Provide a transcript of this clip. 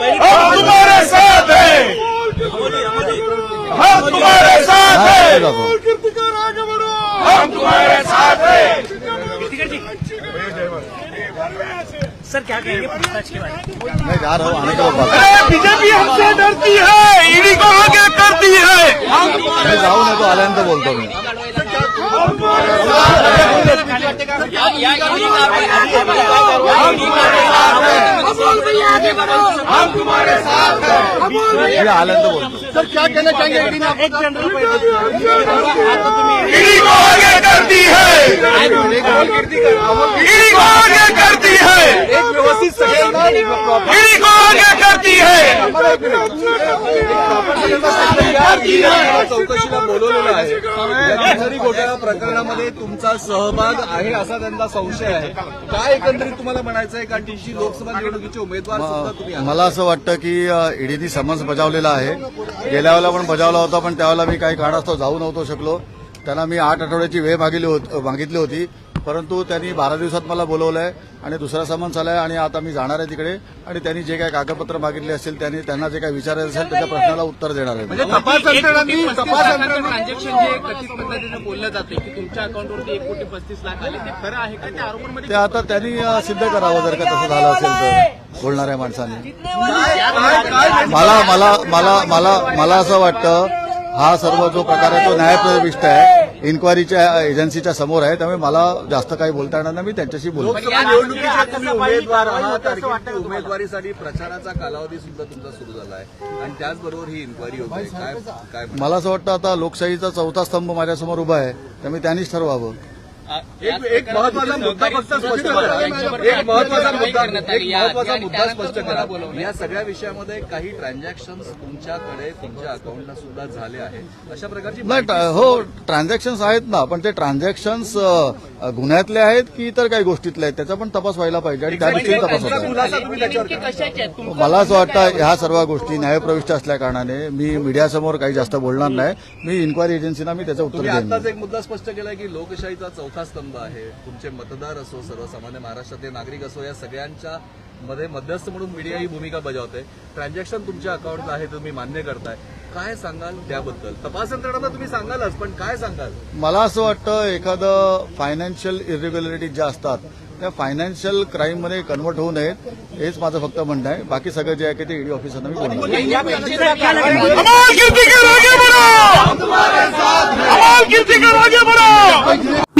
हम तुम्हारे साथ हैं। हम तुम्हारे साथ हैं। हम तुम्हारे साथ हैं। सर क्या कहेंगे पूछताछ के बारे में? मैं जा रहा हूँ आने के बाद अरे बीजेपी हमसे डरती है। ईडी को आगे करती है। मी जाऊ तो आल्यानंतर बोलतो मी हम तुम्हारे साथ हैं मी आल्यानंतर बोलतो ईडी को आगे करती है ईडी को आगे करती है ईडी को आगे करती है चौकशीला बोलवलेलं आहे या घोटाळा प्रकरणामध्ये तुमचा सहभाग आहे असा त्यांचा संशय आहे काय एकंदरीत तुम्हाला म्हणायचं आहे कारण टीसी लोकसभा निवडणुकीचे उमेदवार सुद्धा तुम्ही आहात. मला असं वाटतं की ईडीनी समन्स बजावलेला आहे गेल्या वेळेला पण बजावला होता पण त्यावेळेला मी काही कारणास्तव जाऊ नव्हतो शकलो त्यांना मी आठ आठवड्याची वेळ मागितली होत- मागितली होती परंतु त्यांनी बारा दिवसात मला बोलवलंय आणि दुसरा समन्स आलाय आणि आता मी जाणार आहे तिकडे आणि त्यांनी जे काही कागदपत्र मागितले असतील त्यांनी त्यांना जे काही विचारायचं असेल त्याच्या प्रश्नाला उत्तर देणार आहे मी. तपास यंत्रणांनी तपास ट्रान्झॅक्शन जे कथित पद्धतीने बोललं जाते की तुमच्या अकाउंटवरती एक कोटी पस्तीस लाख आले ते खरं आहे का त्या आरोपांमध्ये ते आता त्यांनी सिद्ध करावं जर का तसं झालं असेल तर बोलणाऱ्या माणसाने मला मला मला मला मला असं वाटतं हा सर्व जो प्रकार आहे तो न्यायप्रविष्ट आहे इन्क्वायरीच्या एजन्सीच्या समोर आहे त्यामुळे मला जास्त काही बोलता येणार नाही मी त्यांच्याशी बोलतो. उमेदवारीसाठी प्रचाराचा कालावधी सुद्धा तुमचा सुरू झाला आहे. आणि त्याचबरोबर ही इन्क्वायरी होते मला असं वाटतं आता लोकशाहीचा चौथा स्तंभ माझ्यासमोर उभा आहे त्यामुळे त्यांनीच ठरवावं. एक एक महत्त्वाचा मुद्दा फक्त स्पष्ट करा. एक महत्त्वाचा मुद्दा एक महत्त्वाचा मुद्दा स्पष्ट करा. या सगळ्या विषयामध्ये काही ट्रान्झॅक्शन तुमच्याकडे तुमच्या अकाउंटला सुद्धा झाले आहेत. अशा प्रकारची हो ट्रान्झॅक्शन्स आहेत ना पण ते ट्रान्झॅक्शन्स गुन्ह्यातले आहेत की इतर काही गोष्टीतले आहेत? त्याचा पण तपास व्हायला पाहिजे आणि त्या दृष्टीने तपास होता आहेत? तुम- मला असं वाटतं ह्या सर्व गोष्टी न्यायप्रविष्ट असल्या कारणाने मी मीडियासमोर काही जास्त बोलणार नाही. मी इन्क्वायरी एजन्सीना मी त्याचं उत्तर देईन. आताच एक मुद्दा स्पष्ट केलाय की लोकशाहीचा चौथा स्तंभ आहे. तुमचे मतदार असो सर्वसामान्य महाराष्ट्रातले नागरिक असो या सगळ्यांच्या मध्ये मध्यस्थ म्हणून मीडिया ही भूमिका बजावते. ट्रान्झॅक्शन तुमच्या अकाउंटला आहे तुम्ही मान्य करताय. काय सांगाल त्याबद्दल? तपास यंत्रणांना तुम्ही सांगालच पण काय सांगाल? मला असं वाटतं एखादं फायनान्शियल इरेग्युलरिटी ज्या असतात त्या फायनान्शियल क्राईममध्ये कन्वर्ट होऊ नयेत हेच माझं फक्त म्हणणं आहे. बाकी सगळं जे आहे ते ईडी ऑफिसरना मी बोलणार अमोल कीर्ति कर आगे बढ़ो अमोल कीर्ति कर आगे बढ़ो मी